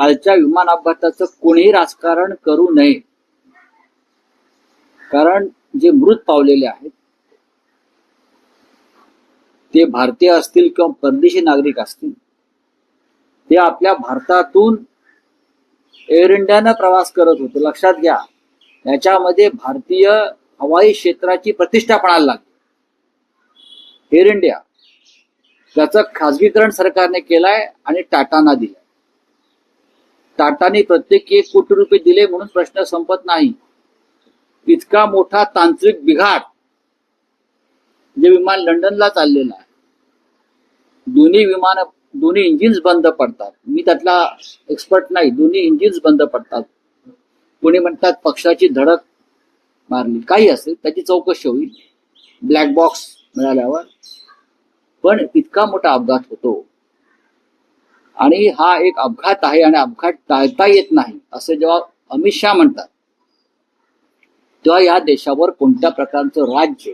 कालच्या विमान अपघाताचं कोणीही राजकारण करू नये. कारण जे मृत पावलेले आहेत ते भारतीय असतील किंवा परदेशी नागरिक असतील ते आपल्या भारतातून एअर इंडियानं प्रवास करत होते. लक्षात घ्या याच्यामध्ये भारतीय हवाई क्षेत्राची प्रतिष्ठा पणाला लागली. एअर इंडिया त्याचं खाजगीकरण सरकारने केलंय आणि टाटाना दिलंय. टाटाने प्रत्येकी एक कोटी रुपये दिले म्हणून प्रश्न संपत नाही. इतका मोठा तांत्रिक बिघाड जे विमान लंडनला चाललेलं आहे. दोन्ही विमान दोन्ही इंजिन्स बंद पडतात. मी त्यातला एक्सपर्ट नाही. दोन्ही इंजिन्स बंद पडतात. कोणी म्हणतात पक्षाची धडक मारली. काही असेल त्याची चौकशी होईल. ब्लॅक बॉक्स मिळाल्यावर. पण इतका मोठा अपघात होतो. आणि हा एक अपघात आहे आणि अपघात टाळता येत नाही असं जेव्हा अमित शहा म्हणतात तेव्हा या देशावर कोणत्या प्रकारचं राज्य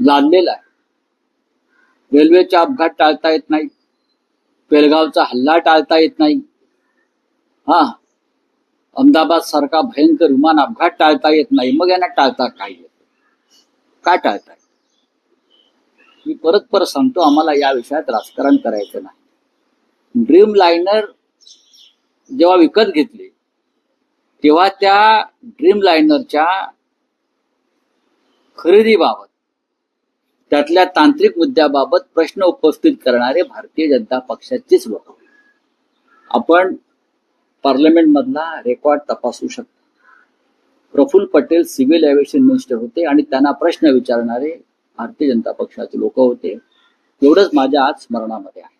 लादलेलं आहे? रेल्वेचा अपघात टाळता येत नाही पेलगावचा हल्ला टाळता येत नाही. हा अहमदाबाद सारखा भयंकर विमान अपघात टाळता येत नाही मग यांना टाळता काय येत? काय टाळता मी परत परत सांगतो आम्हाला या विषयात राजकारण करायचं नाही. ड्रीम लायनर जेव्हा विकत घेतले तेव्हा त्या ड्रीम लायनरच्या खरेदीबाबत त्यातल्या तांत्रिक मुद्द्याबाबत प्रश्न उपस्थित करणारे भारतीय जनता पक्षाचेच लोक आपण पार्लमेंटमधला रेकॉर्ड तपासू शकतो. Praful Patel civil aviation minister होते आणि त्यांना प्रश्न विचारणारे भारतीय जनता पक्षाचे लोक होते. एवढंच माझ्या आज स्मरणामध्ये आहे.